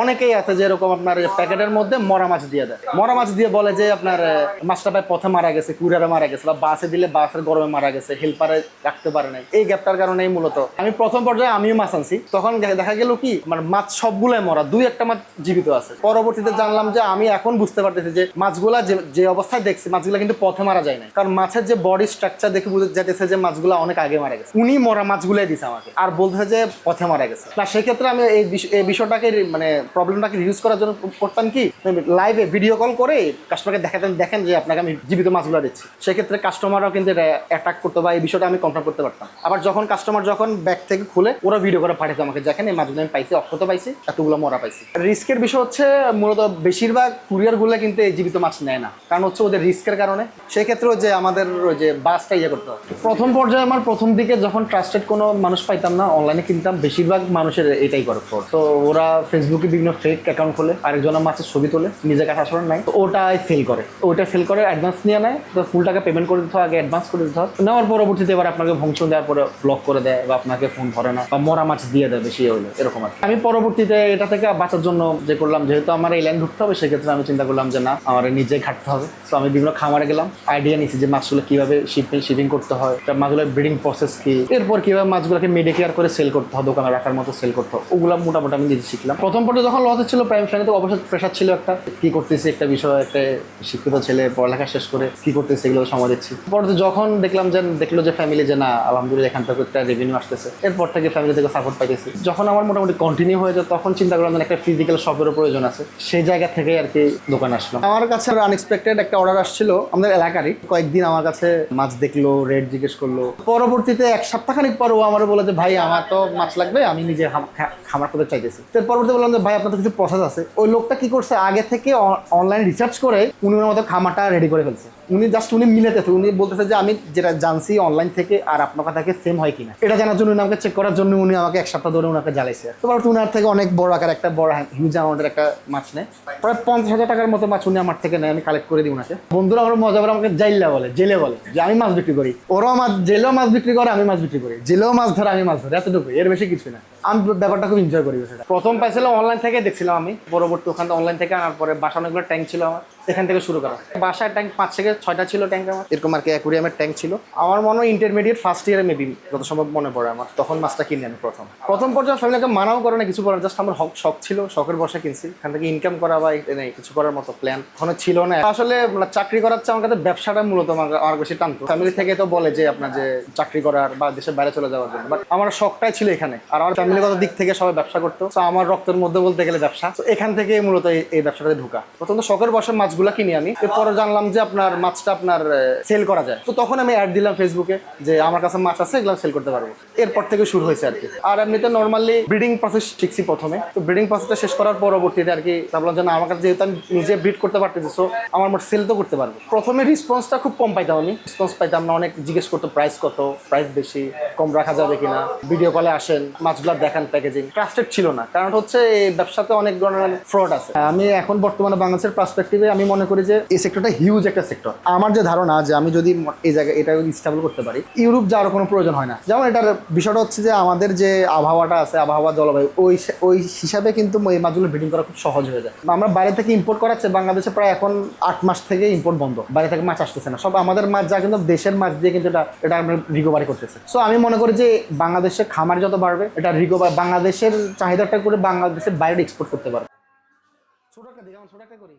অনেকেই আছে যে এরকম আপনার প্যাকেটের মধ্যে মরা মাছ দিয়ে দেয়। মরা মাছ দিয়ে বলে যে আপনার মাছটা ভাই পথে মারা গেছে কুরিয়ারে মারা গেছে বা বাসে দিলে বাসের গরমে মারা গেছে, হেল্পারে রাখতে পারে নাই। এই গ্যাপটার কারণেই মূলত আমি প্রথম পর্যায়ে আমিও মাছ আনছি। তখন দেখা গেল কি, আমার মাছ সবগুলোই মরা, দুই একটা মাছ জীবিত আছে। পরবর্তীতে জানলাম যে আমি এখন বুঝতে পারতেছি যে মাছগুলা যে অবস্থায় দেখছি, মাছগুলা কিন্তু পথে মারা যায় না কারণ মাছের যে বডি স্ট্রাকচার দেখে বুঝে যেতেছে যে মাছগুলা অনেক আগে মারা গেছে। উনি মরা মাছগুলাই দিছে আমাকে। আর বলতেছে যে পথে মারা গেছে। না সেক্ষেত্রে আমি এই বিষয়টাকে মানে প্রবলেমটাকে রিডিউস করার জন্য করতাম কি লাইভে ভিডিও কল করে কাস্টমারকে দেখাতেন দেখেন যে আপনাকে আমি জীবিত মাছগুলো দিচ্ছি। সেক্ষেত্রে কাস্টমাররাও কিন্তু এটা অ্যাটাক করতে বা এই বিষয়টা আমি কনফার্ম করতে পারতাম। আবার যখন কাস্টমার যখন ব্যাগ থেকে খুলে, ওরা ভিডিও করে পাঠাতো আমাকে, দেখেন এই মাছগুলো আমি পাইছি, অক্ষত পাইছি, এতগুলো মরা পাইছি। রিস্কের বিষয় হচ্ছে, মূলত বেশিরভাগ কুরিয়ারগুলো কিন্তু এই জীবিত মাছ নেয় না। কারণ হচ্ছে ওদের রিস্কের কারণে। সেক্ষেত্রে যে আমাদের ওই যে বাসটা ইয়ে করতে হয়। প্রথম পর্যায়ে আমার প্রথম দিকে যখন ট্রাস্টেড কোনো মানুষ পাইতাম না অনলাইনে কিনতাম, বেশিরভাগ মানুষের এটাই করে তো ওরা ফেসবুকে বিভিন্ন ফেক অ্যাকাউন্ট খোলে আরেকজনের মাছের ছবি তোলে, নিজের কাছে আসলে নাই ওটাই ফেল করে। ওটা ফেল করে অ্যাডভান্স নিয়ে নেয়, তো ফুল টাকা পেমেন্ট করে দিতে হয়, আগে অ্যাডভান্স করে দিতে হয়। নেওয়ার পরবর্তীতে এবার আপনাকে ভংশন দেওয়ার পরে ব্লক করে দেয় বা আপনাকে ফোন ধরে না, বা মরা মাছ দিয়ে দেয় বেশি হলে এরকম আর আমি পরবর্তীতে এটা থেকে বাঁচার জন্য যে করলাম, যেহেতু আমার এই লাইন ঢুকতে হবে, সেক্ষেত্রে আমি চিন্তা করলাম যে না, আমার নিজে ঘাটতে হবে। তো আমি বিভিন্ন খামারে গেলাম আইডিয়া নিয়েছি যে মাছগুলো কীভাবে শিপিং শিপিং করতে হয়, তা মাছগুলোর ব্রিডিং প্রসেস কি, এরপর কীভাবে মাছগুলোকে মেডিকেয়ার করে সেল করতে হয়, দোকানে রাখার মতো সেল করতে হয়, ওগুলো মোটামুটি আমি নিজে শিখলাম। প্রথম পর্যায়ে যখন লস ছিল প্রাইম ফ্যানে তো অবশ্যই প্রেশার ছিল একটা। কি করতেছি, একটা বিষয়, একটা শিক্ষিত ছেলে, পড়ালেখা শেষ করে কি করতেছি এগুলো সময় দিচ্ছি। পরে যখন দেখলাম যে, দেখল যে ফ্যামিলি যে, না, আলহামদুলিল্লাহ এখান থেকে একটা রেভিনিউ আসতেছে। এরপর থেকে ফ্যামিলি থেকে সাপোর্ট পাইতেছি। যখন আমার মোটামুটি কন্টিনিউ হয়ে যায়, তখন চিন্তা করলাম একটা ফিজিক্যাল শপেরও প্রয়োজন আছে। সেই জায়গা থেকে আর কি দোকান আসলো। আমার কাছে আনএক্সপেক্টেড একটা অর্ডার আসছিল, আমাদের এলাকারই। কয়েকদিন আমার কাছে মাছ দেখল রেট জিজ্ঞেস করল। পরবর্তীতে এক সপ্তাহখানিক পর ও আমার বলে যে, ভাই, আমার তো মাছ লাগবে, আমি নিজে খামার করতে চাইতেছি। পরবর্তী বললাম যে ভাই আপনার তো কিছু প্রসেস আছে। ওই লোকটা কি করছে, আগে থেকে অনলাইন রিসার্চ করে উনি মতো খামারটা রেডি করে ফেলছে। উনি জাস্ট উনি মিলেতেছে, উনি বলতেছে যে, আমি যেটা জানছি অনলাইন থেকে আর আপনার কথাকে সেম হয় কিনা? এটা জানার জন্য উনি আমাকে চেক করার জন্য উনি আমাকে এক সপ্তাহ ধরে ওনাকে জ্বালাইছে। তো উনার থেকে অনেক বড় আকার একটা বড় হিউজ অ্যামাউন্টের একটা মাছ নেয়। প্রায় পঞ্চাশ হাজার টাকার মতো মাছ উনি আমার থেকে নেয়, আমি কালেক্ট করে দিই ওনাকে বন্ধুরা আমার মজা করে আমাকে জাইল্লা বলে, জেলে বলে যে, আমি মাছ বিক্রি করি। ওরাও মাছ, জেলেও মাছ বিক্রি করে, আমি মাছ বিক্রি করি। জেলেও মাছ ধরে, আমি মাছ ধরে। এতটুকু এর বেশি কিছু না। আমি ব্যাপারটা খুব এনজয় করি সেটা প্রথম পাইছিলাম অনলাইন থেকে দেখছিলাম আমি। পরবর্তী ওখান অনলাইন থেকে আনার পরে বাসা অনেকগুলো ট্যাঙ্ক ছিল আমার। এখান থেকে শুরু করা। বাসায় ট্যাঙ্ক পাঁচ থেকে ছয়টা ছিল ট্যাঙ্ক আমার। এরকম আর কি অ্যাকুরিয়ামের ট্যাঙ্ক ছিল। আমার মনে হয় ইন্টারমিডিয়েট ফার্স্ট ইয়ারে মেবি যত সম্ভব মনে পড়ে আমার। তখন মাছটা কিনি আমি প্রথম। প্রথম পর্যায়ে ফ্যামিলিকে মানাও করে না কিছু করার। জাস্ট আমার হক শখ ছিল শখের বসে কিনছি। এখান থেকে ইনকাম করা বা নেই কিছু করার মতো প্ল্যান ওখানে ছিল না। আসলে মানে চাকরি করার চেয়ে আমার কাছে ব্যবসাটা মূলত আমার আমার বেশি টানতো ফ্যামিলি থেকে তো বলে যে আপনার যে চাকরি করার বা দেশের বাইরে চলে যাওয়ার জন্য। বাট আমার শখটাই ছিল এখানে। আর আমার ফ্যামিলিগত দিক থেকে সবাই ব্যবসা করতো। তো আমার রক্তের মধ্যে বলতে গেলে ব্যবসা। তো এখান থেকে মূলত এই- ব্যবসাটাতে ঢুকা। প্রথম তো শখের বসে মাছগুলা কিনি আমি। এরপরে জানলাম যে আপনার মাছটা আপনার সেল করা যায়। তো তখন আমি অ্যাড দিলাম ফেসবুকে যে আমার কাছে মাছ আছে, এগুলো সেল করতে পারব। এরপর থেকে শুরু হয়েছে আর কি। আর এমনিতে নর্মালি ব্রিডিং প্রসেস শিখছি প্রথমে। তো ব্রিডিং প্রসেসটা শেষ করার পরবর্তীতে আর কি ভাবলাম যে না, আমার কাছে যেহেতু আমি নিজে ব্রিড করতে পারতেছি সো আমার মোট সেল তো করতে পারব। প্রথমে রেসপন্সটা খুব কম পাইতাম আমি। রেসপন্স পাইতাম না, অনেক জিজ্ঞেস করতো প্রাইস কত প্রাইস বেশি, কম রাখা যাবে কিনা। ভিডিও কলে আসেন, মাছগুলো দেখান প্যাকেজিং ট্রাস্টেড ছিল না। কারণ হচ্ছে ব্যবসাতে অনেক ধরনের ফ্রড আছে। আমি এখন বর্তমানে বাংলাদেশের পার্সপেক্টিভে আমি মনে করি যে এই সেক্টরটা হিউজ একটা সেক্টর আমার যে ধারণা যে আমি যদি এই জায়গায় এটা স্টেবল করতে পারি ইউরোপ যাওয়ার কোনো প্রয়োজন হয় না। যেমন এটার বিষয়টা হচ্ছে যে আমাদের যে আবহাওয়াটা আছে, আবহাওয়া, জলবায়ু, ওই ওই হিসাবে কিন্তু এই মাছগুলো ব্রিডিং করা খুব সহজ হয়ে যায়। আমরা বাইরে থেকে ইম্পোর্ট করাচ্ছে বাংলাদেশে প্রায় এখন আট মাস থেকে ইম্পোর্ট বন্ধ। বাইরে থেকে মাছ আসতেছে না। সব আমাদের মাছ যা কিন্তু দেশের মাছ দিয়ে কিন্তু এটা এটা আমরা রিকভারি করতেছে। সো আমি মনে করি যে বাংলাদেশে খামার যত বাড়বে, এটা রিকভার বাংলাদেশের চাহিদাটা করে বাংলাদেশের বাইরে এক্সপোর্ট করতে পারব ছোট একটা দিকে ছোট একটা করি।